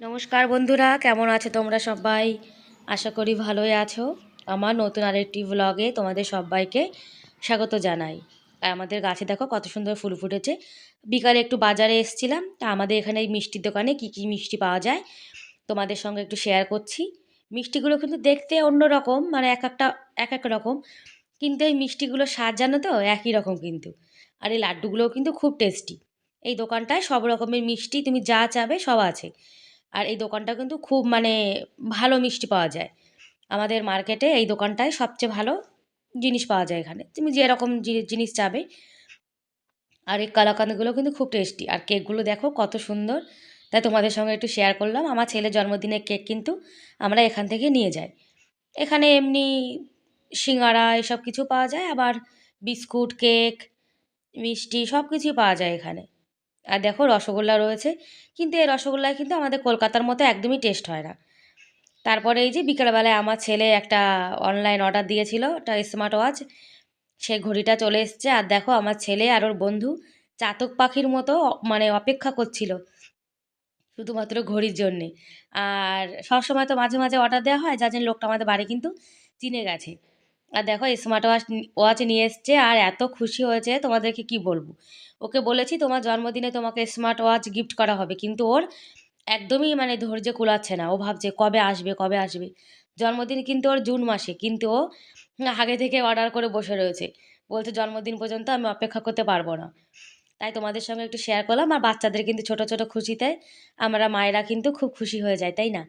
নমস্কার বন্ধুরা, কেমন আছো তোমরা সবাই? আশা করি ভালোই আছো। আমার নতুন আরেকটি ব্লগে তোমাদের সবাইকে স্বাগত জানাই। আর আমাদের গাছে দেখো কত সুন্দর ফুল ফুটেছে। বিকালে একটু বাজারে এসছিলাম, তা আমাদের এখানে এই মিষ্টির দোকানে কি কি মিষ্টি পাওয়া যায় তোমাদের সঙ্গে একটু শেয়ার করছি। মিষ্টিগুলো কিন্তু দেখতে অন্য রকম মানে এক একটা, এক এক রকম। কিন্তু এই মিষ্টিগুলো স্বাদ জানো তো? একই রকম কিন্তু। আর এই লাড্ডুগুলোও কিন্তু খুব টেস্টি এই দোকানটায় সব রকমের মিষ্টি তুমি যা চাবে সব আছে। আর এই দোকানটা কিন্তু খুব মানে ভালো মিষ্টি পাওয়া যায়। আমাদের মার্কেটে এই দোকানটায় সবচেয়ে ভালো জিনিস পাওয়া যায় এখানে। তুমি যেরকম জিনিস চাবে। আর এই কালাকাঁদগুলো কিন্তু খুব টেস্টি। আর কেকগুলো দেখো কত সুন্দর। তাই তোমাদের সঙ্গে একটু শেয়ার করলাম। আমার ছেলের জন্মদিনের কেক কিন্তু আমরা এখান থেকে নিয়ে যাই। এখানে এমনি সিঙ্গারা এসব কিছু পাওয়া যায়। আবার বিস্কুট, কেক, মিষ্টি সব কিছুই পাওয়া যায় এখানে। আর দেখো রসগোল্লা রয়েছে। কিন্তু এই রসগোল্লায় কিন্তু আমাদের কলকাতার মতো একদমই টেস্ট হয় না। তারপরে এই যে বিকেলবেলায় আমার ছেলে একটা অনলাইন অর্ডার দিয়েছিল, একটা স্মার্ট ওয়াচ সেই ঘড়িটা চলে এসছে আর দেখো আমার ছেলে আর ওর বন্ধু চাতক পাখির মতো মানে অপেক্ষা করছিল শুধুমাত্র ঘড়ির জন্যে। আর সবসময় তো মাঝে মাঝে অর্ডার দেওয়া হয়, যার জন্য লোকটা আমাদের বাড়ি কিন্তু চিনে গেছে। আর দেখো স্মার্ট ওয়াচ ওয়াচ নিয়ে এসছে আর এত খুশি হয়েছে, তোমাদেরকে কি বলব? ওকে বলেছি, তোমার জন্মদিনে তোমাকে স্মার্ট ওয়াচ গিফট করা হবে। কিন্তু ওর একদমই মানে ধৈর্য কুলাচ্ছে না। ও ভাবছে, কবে আসবে কবে আসবে? জন্মদিন কিন্তু ওর জুন মাসে, কিন্তু ও আগে থেকে অর্ডার করে বসে রয়েছে। বলছে, জন্মদিন পর্যন্ত আমি অপেক্ষা করতে পারব না। তাই তোমাদের সঙ্গে একটু শেয়ার করলাম। আর বাচ্চাদের কিন্তু ছোট ছোট খুশিতে আমরা মায়েরা কিন্তু খুব খুশি হয়ে যায়, তাই না?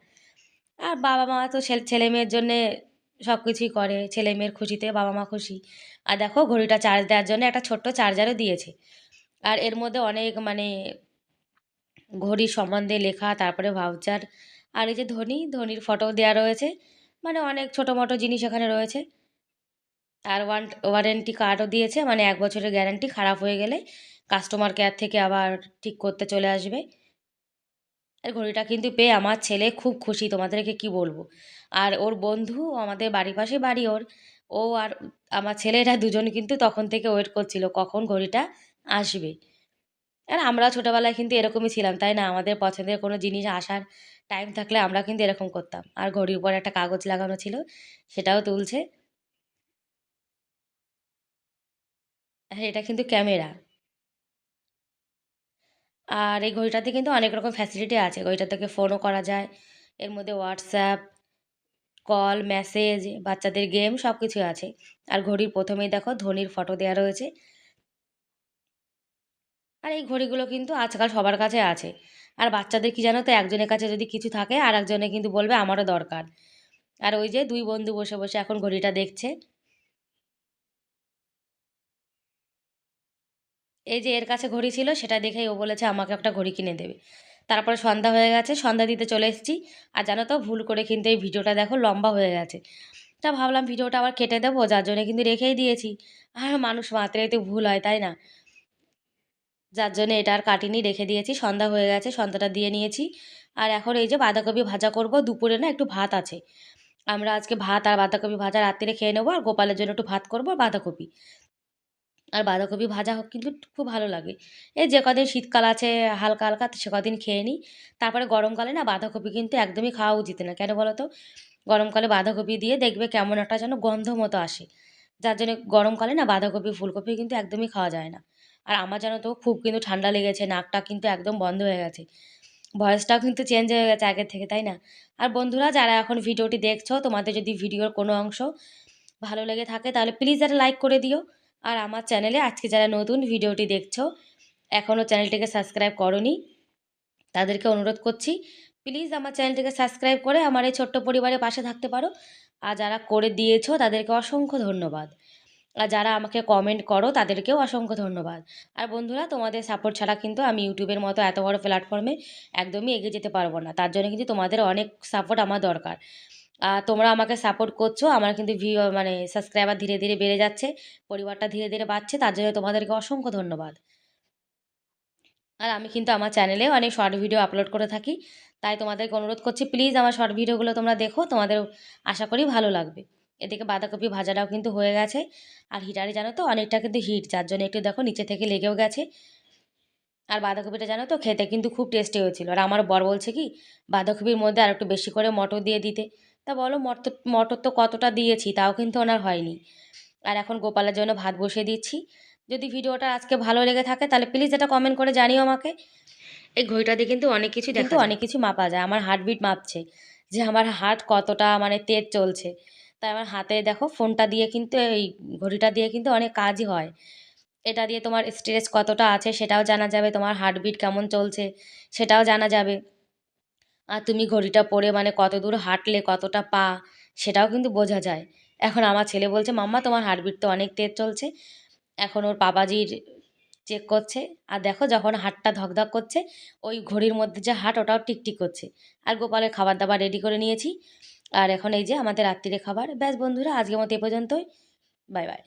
আর বাবা মা তো ছেলে মেয়ের জন্যে সব কিছুই করে, ছেলে মেয়ের খুশিতে বাবা মা খুশি। আর দেখো ঘড়িটা চার্জ দেওয়ার জন্য একটা ছোট্ট চার্জারও দিয়েছে। আর এর মধ্যে অনেক মানে ঘড়ির সম্বন্ধে লেখা, তারপরে ভাউচার আর এই যে ধনী, ধোনির ফটো দেওয়া রয়েছে। মানে অনেক ছোটো মোটো জিনিস এখানে রয়েছে। আর ওয়ান ওয়ারেন্টি কার্ডও দিয়েছে। মানে এক বছরের গ্যারান্টি খারাপ হয়ে গেলে কাস্টমার কেয়ার থেকে আবার ঠিক করতে চলে আসবে। আর ঘড়িটা কিন্তু পেয়ে আমার ছেলে খুব খুশি, তোমাদেরকে কি বলব? আর ওর বন্ধু, আমাদের বাড়ির পাশে বাড়ি ওর, ও আর আমার ছেলেরা দুজন কিন্তু তখন থেকে ওয়েট করছিল কখন ঘড়িটা আসবে। আর আমরা ছোটোবেলায় কিন্তু এরকমই ছিলাম, তাই না? আমাদের পছন্দের কোনো জিনিস আসার টাইম থাকলে আমরা কিন্তু এরকম করতাম। আর ঘড়ির উপর একটা কাগজ লাগানো ছিল, সেটাও তুলছে। হ্যাঁ এটা কিন্তু ক্যামেরা। আর এই ঘড়িটাতে কিন্তু অনেক রকম ফ্যাসিলিটি আছে। ঘড়িটা থেকে ফোনও করা যায়, এর মধ্যে হোয়াটসঅ্যাপ কল মেসেজ বাচ্চাদের গেম সব কিছু আছে। আর ঘড়ির প্রথমেই দেখো ধোনির ফটো দেওয়া রয়েছে। আর এই ঘড়িগুলো কিন্তু আজকাল সবার কাছে আছে। আর বাচ্চাদের কি জানো তো, একজনের কাছে যদি কিছু থাকে আর একজনে কিন্তু বলবে আমারও দরকার। আর ওই যে দুই বন্ধু বসে বসে এখন ঘড়িটা দেখছে। এই যে এর কাছে ঘড়ি ছিল, সেটা দেখেই ও বলেছে, আমাকে একটা ঘড়ি কিনে দেবে। তারপরে সন্ধ্যা হয়ে গেছে, সন্ধ্যা দিতে চলে এসেছি। আর জানো তো, ভুল করে কিন্তু এই ভিডিওটা দেখো লম্বা হয়ে গেছে। তা ভাবলাম ভিডিওটা আবার কেটে দেবো, যার জন্য কিন্তু রেখেই দিয়েছি। আর মানুষ মাত্রাই তো ভুল হয়, তাই না? যার জন্য এটা আর কাটিনি, রেখে দিয়েছি, সন্ধ্যা হয়ে গেছে, সন্ধ্যাটা দিয়ে নিয়েছি। আর এখন এই যে বাঁধাকপি ভাজা করব, দুপুরে না একটু ভাত আছে। আমরা আজকে ভাত আর বাঁধাকপি ভাজা রাত্রিরে খেয়ে নেব, আর গোপালের জন্য একটু ভাত করব বাঁধাকপি। আর বাঁধাকপি ভাজা হোক কিন্তু খুব ভালো লাগে। এই যে কদিন শীতকাল আছে, হালকা হালকা সে কদিন খেয়ে নিই তারপরে গরমকালে না বাঁধাকপি কিন্তু একদমই খাওয়া উচিত না। কেন বলো তো? গরমকালে বাঁধাকপি দিয়ে দেখবে কেমন একটা যেন গন্ধ মতো আসে। যার জন্য গরমকালে না বাঁধাকপি, ফুলকপি কিন্তু একদমই খাওয়া যায় না। আর আমার জানো তো, খুব কিন্তু ঠান্ডা লেগেছে, নাকটা কিন্তু একদম বন্ধ হয়ে গেছে। ভয়েসটাও কিন্তু চেঞ্জ হয়ে গেছে আগের থেকে, তাই না? আর বন্ধুরা, যারা এখন ভিডিওটি দেখছ, তোমাদের যদি ভিডিওর কোনো অংশ ভালো লেগে থাকে, তাহলে প্লিজ একটা লাইক করে দিও। আর আমার চ্যানেলে আজকে যারা নতুন ভিডিওটি দেখছ, এখনও চ্যানেলটিকে সাবস্ক্রাইব করনি, তাদেরকে অনুরোধ করছি, প্লিজ আমার চ্যানেলটিকে সাবস্ক্রাইব করে আমার এই ছোট্ট পরিবারের পাশে থাকতে পারো। আর যারা করে দিয়েছ তাদেরকে অসংখ্য ধন্যবাদ। আর যারা আমাকে কমেন্ট করো, তাদেরকেও অসংখ্য ধন্যবাদ। আর বন্ধুরা, তোমাদের সাপোর্ট ছাড়া কিন্তু আমি ইউটিউবের মতো এত বড় প্ল্যাটফর্মে একদমই এগিয়ে যেতে পারব না। তার জন্য কিন্তু তোমাদের অনেক সাপোর্ট আমার দরকার। তোমরা আমাকে সাপোর্ট করছ। আমার কিন্তু ভিউ মানে সাবস্ক্রাইবার ধীরে ধীরে বেড়ে যাচ্ছে, পরিবারটা ধীরে ধীরে বাড়ছে, তার জন্য তোমাদেরকে অসংখ্য ধন্যবাদ। আর আমি কিন্তু আমার চ্যানেলে অনেক শর্ট ভিডিও আপলোড করে থাকি, তাই তোমাদেরকে অনুরোধ করছি প্লিজ আমার শর্ট ভিডিওগুলো তোমরা দেখো, তোমাদের আশা করি ভালো লাগবে। এদিকে বাঁধাকপি ভাজাটাও কিন্তু হয়ে গেছে, আর হিটারে জানো তো অনেকটা কিন্তু হিট যার জন্য একটু দেখো নিচে থেকে লেগেও গেছে। আর বাঁধাকপিটা জানো তো খেতে কিন্তু খুব টেস্টি হয়েছিল। আর আমার বর বলছে কি, বাঁধাকপির মধ্যে আর একটু বেশি করে মটর দিয়ে দিতে। তা বলো মটর মটর তো কতটা দিয়েছি তাও কিন্তু ওনার হয়নি। আর এখন গোপালের জন্য ভাত বসিয়ে দিচ্ছি। যদি ভিডিওটা আজকে ভালো লেগে থাকে তাহলে প্লিজ এটা কমেন্ট করে জানিও আমাকে। এই ঘড়িটা দিয়ে কিন্তু অনেক কিছু কিন্তু অনেক কিছু মাপা যায়। আমার হার্টবিট মাপছে যে আমার হার্ট কতটা মানে তেজ চলছে। তাই আমার হাতে দেখো ফোনটা দিয়ে কিন্তু এই ঘড়িটা দিয়ে কিন্তু অনেক কাজই হয়। এটা দিয়ে তোমার স্ট্রেস কতটা আছে সেটাও জানা যাবে তোমার হার্টবিট কেমন চলছে সেটাও জানা যাবে। আর তুমি ঘড়িটা পরে মানে কত দূর হাঁটলে কতটা পা, সেটাও কিন্তু বোঝা যায়। এখন আমার ছেলে বলছে, মাম্মা, তোমার হার্টবিট তো অনেক তেজ চলছে। এখন ওর বাবাজির চেক করছে। আর দেখো যখন হাটটা ধকধক করছে, ওই ঘড়ির মধ্যে যে হাট, ওটাও টিকটিক করছে। আর গোপালের খাবার দাবার রেডি করে নিয়েছি। আর এখন এই যে আমাদের রাত্রিরে খাবার। ব্যাস বন্ধুরা, আজকের মতো এ পর্যন্তই। Bye bye.